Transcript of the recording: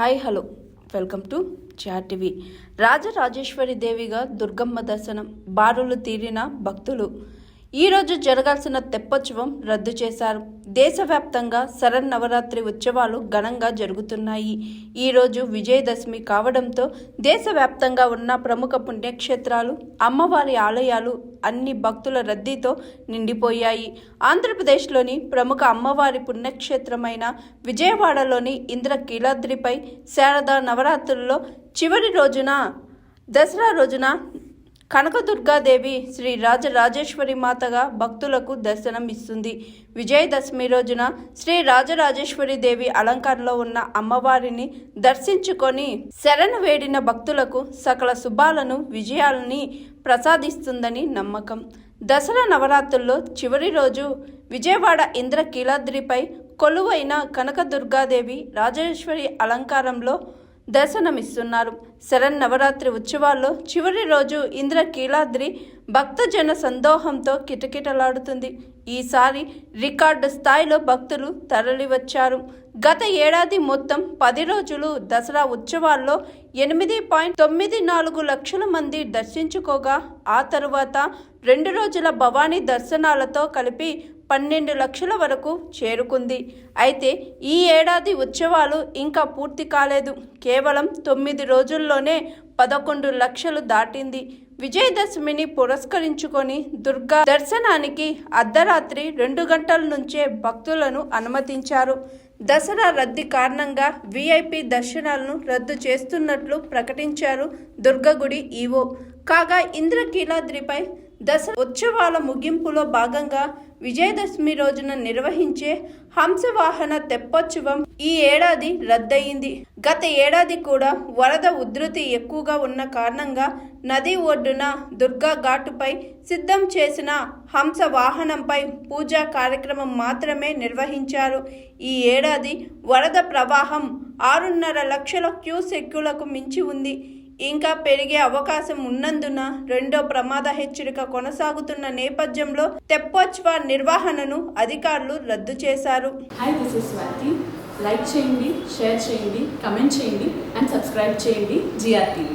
Hi hello. Welcome to Char TV. Rajarajeshwari దేవిగా దుర్గమ్మ దర్శనం బారులు తీరిన భక్తులు ఈరోజు జరగాల్సిన తెప్పోత్సవం రద్దు చేశారు. దేశవ్యాప్తంగా శరన్నవరాత్రి ఉత్సవాలు ఘనంగా జరుగుతున్నాయి. ఈరోజు విజయదశమి కావడంతో దేశవ్యాప్తంగా ఉన్న ప్రముఖ పుణ్యక్షేత్రాలు అమ్మవారి ఆలయాలు అన్ని భక్తుల రద్దీతో నిండిపోయాయి. ఆంధ్రప్రదేశ్లోని ప్రముఖ అమ్మవారి పుణ్యక్షేత్రమైన విజయవాడలోని ఇంద్రకీలాద్రిపై శారదా నవరాత్రుల్లో చివరి రోజున దసరా రోజున కనకదుర్గాదేవి శ్రీ రాజరాజేశ్వరి మాతగా భక్తులకు దర్శనం ఇస్తుంది. విజయదశమి రోజున శ్రీ రాజరాజేశ్వరి దేవి అలంకారంలో ఉన్న అమ్మవారిని దర్శించుకొని శరణు వేడిన భక్తులకు సకల శుభాలను విజయాలని ప్రసాదిస్తుందని నమ్మకం. దసరా నవరాత్రుల్లో చివరి రోజు విజయవాడ ఇంద్రకీలాద్రిపై కొలువైన కనకదుర్గాదేవి రాజేశ్వరి అలంకారంలో దర్శనమిస్తున్నారు. శరన్నవరాత్రి ఉత్సవాల్లో చివరి రోజు ఇంద్రకీలాద్రి భక్తజన సందోహంతో కిటకిటలాడుతుంది. ఈసారి రికార్డు స్థాయిలో భక్తులు తరలివచ్చారు. గత ఏడాది మొత్తం పది రోజులు దసరా ఉత్సవాల్లో ఎనిమిది పాయింట్ తొమ్మిది నాలుగు లక్షల మంది దర్శించుకోగా ఆ తరువాత రెండు రోజుల భవానీ దర్శనాలతో కలిపి పన్నెండు లక్షల వరకు చేరుకుంది. అయితే ఈ ఏడాది ఉత్సవాలు ఇంకా పూర్తి కాలేదు. కేవలం తొమ్మిది రోజుల్లోనే పదకొండు లక్షలు దాటింది. విజయదశమిని పురస్కరించుకొని దుర్గా దర్శనానికి అర్ధరాత్రి రెండు గంటల నుంచే భక్తులను అనుమతించారు. దసరా రద్దీ కారణంగా వీఐపీ దర్శనాలను రద్దు చేస్తున్నట్లు ప్రకటించారు దుర్గగుడి ఈవో. కాగా ఇంద్రకీలాద్రిపై దసరా ఉత్సవాల ముగింపులో భాగంగా విజయదశమి రోజున నిర్వహించే హంసవాహన తెప్పోత్సవం ఈ ఏడాది రద్దయింది. గత ఏడాది కూడా వరద ఉధృతి ఎక్కువగా ఉన్న కారణంగా నది ఒడ్డున దుర్గా ఘాటుపై సిద్ధం చేసిన హంస వాహనంపై పూజా కార్యక్రమం మాత్రమే నిర్వహించారు. ఈ ఏడాది వరద ప్రవాహం ఆరున్నర లక్షల క్యూసెక్కులకు మించి ఉంది. ఇంకా పెరిగే అవకాశం ఉన్నందున రెండో ప్రమాద హెచ్చరిక కొనసాగుతున్న నేపథ్యంలో తెప్పోత్సవ నిర్వహణను అధికారులు రద్దు చేశారు. లైక్ చేయండి షేర్ చేయండి కమెంట్ చేయండి అండ్ సబ్స్క్రైబ్ చేయండి జిఆర్టీ